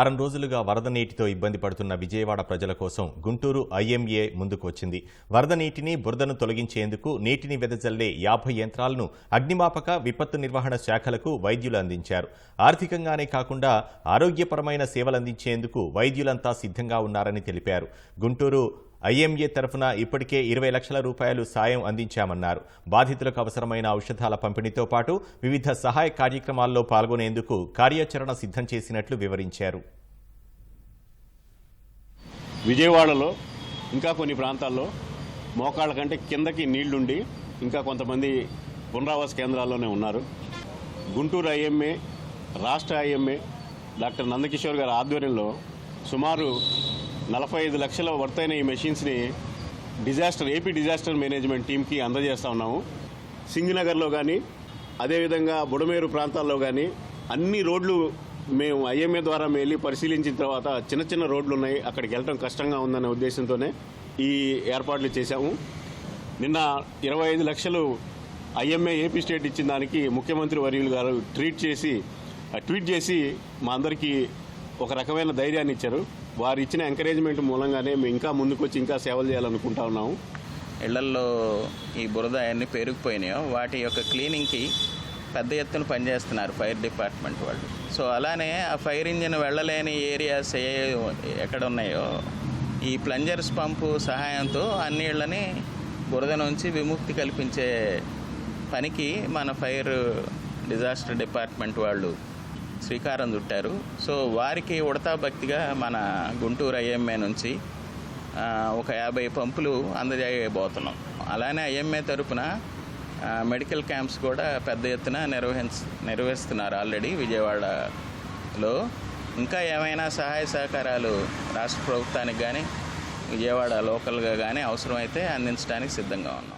వారం రోజులుగా వరద నీటితో ఇబ్బంది పడుతున్న విజయవాడ ప్రజల కోసం గుంటూరు ఐఎంఏ ముందుకు వచ్చింది వరద నీటిని బురదను తొలగించేందుకు నీటిని వెదజల్లే యాభై యంత్రాలను అగ్నిమాపక విపత్తు నిర్వహణ శాఖలకు వైద్యులు అందించారు. ఆర్థికంగానే కాకుండా ఆరోగ్యపరమైన సేవలందించేందుకు వైద్యులంతా సిద్ధంగా ఉన్నారని తెలిపారు. గుంటూరు ఐఎంఏ తరఫున ఇప్పటికే ఇరవై లక్షల రూపాయలు సాయం అందించామన్నారు. బాధితులకు అవసరమైన ఔషధాల పంపిణీతో పాటు వివిధ సహాయ కార్యక్రమాల్లో పాల్గొనేందుకు కార్యాచరణ సిద్ధం చేసినట్లు వివరించారు. విజయవాడలో ఇంకా కొన్ని ప్రాంతాల్లో మోకాళ్ళ కంటే కిందకి నీళ్ళుండి ఇంకా కొంతమంది పునరావాస కేంద్రాల్లోనే ఉన్నారు. గుంటూరు ఐఎంఏ రాష్ట్ర ఐఎంఏ డాక్టర్ నందకిషోర్ గారి ఆధ్వర్యంలో సుమారు నలభై ఐదు లక్షల వర్తైన ఈ మెషిన్స్ని డిజాస్టర్ ఏపీ డిజాస్టర్ మేనేజ్మెంట్ టీంకి అందజేస్తా ఉన్నాము. సింగినగర్లో కానీ అదేవిధంగా బుడమేరు ప్రాంతాల్లో కానీ అన్ని రోడ్లు మేము ఐఎంఏ ద్వారా వెళ్ళి పరిశీలించిన తర్వాత చిన్న చిన్న రోడ్లు ఉన్నాయి అక్కడికి వెళ్ళడం కష్టంగా ఉందనే ఉద్దేశంతోనే ఈ ఏర్పాట్లు చేశాము. నిన్న ఇరవై ఐదు లక్షలు ఐఎంఏ ఏపీ స్టేట్ ఇచ్చిన దానికి ముఖ్యమంత్రి వర్యులు గారు ట్వీట్ చేసి ఆ ట్వీట్ చేసి మా అందరికీ ఒక రకమైన ధైర్యాన్ని ఇచ్చారు. వారు ఇచ్చిన ఎంకరేజ్మెంట్ మూలంగానే మేము ఇంకా ముందుకొచ్చి ఇంకా సేవలు చేయాలనుకుంటా ఉన్నాము. ఇళ్ళల్లో ఈ బురద అవన్నీ పెరిగిపోయినాయో వాటి యొక్క క్లీనింగ్కి పెద్ద ఎత్తున పనిచేస్తున్నారు ఫైర్ డిపార్ట్మెంట్ వాళ్ళు. సో అలానే ఆ ఫైర్ ఇంజిన్ వెళ్ళలేని ఏరియాస్ ఏ ఎక్కడ ఉన్నాయో ఈ ప్లంజర్స్ పంపు సహాయంతో అన్ని ఇళ్ళని బురద నుంచి విముక్తి కల్పించే పనికి మన ఫైర్ డిజాస్టర్ డిపార్ట్మెంట్ వాళ్ళు శ్రీకారం చుట్టారు. సో వారికి ఉడతా భక్తిగా మన గుంటూరు ఐఎంఏ నుంచి ఒక యాభై పంపులు అందజేయబోతున్నాం. అలానే ఐఎంఏ తరపున మెడికల్ క్యాంప్స్ కూడా పెద్ద ఎత్తున నిర్వహించ నిర్వహిస్తున్నారు ఆల్రెడీ విజయవాడలో. ఇంకా ఏమైనా సహాయ సహకారాలు రాష్ట్ర ప్రభుత్వానికి కానీ విజయవాడ లోకల్గా కానీ అవసరమైతే అందించడానికి సిద్ధంగా ఉన్నాం.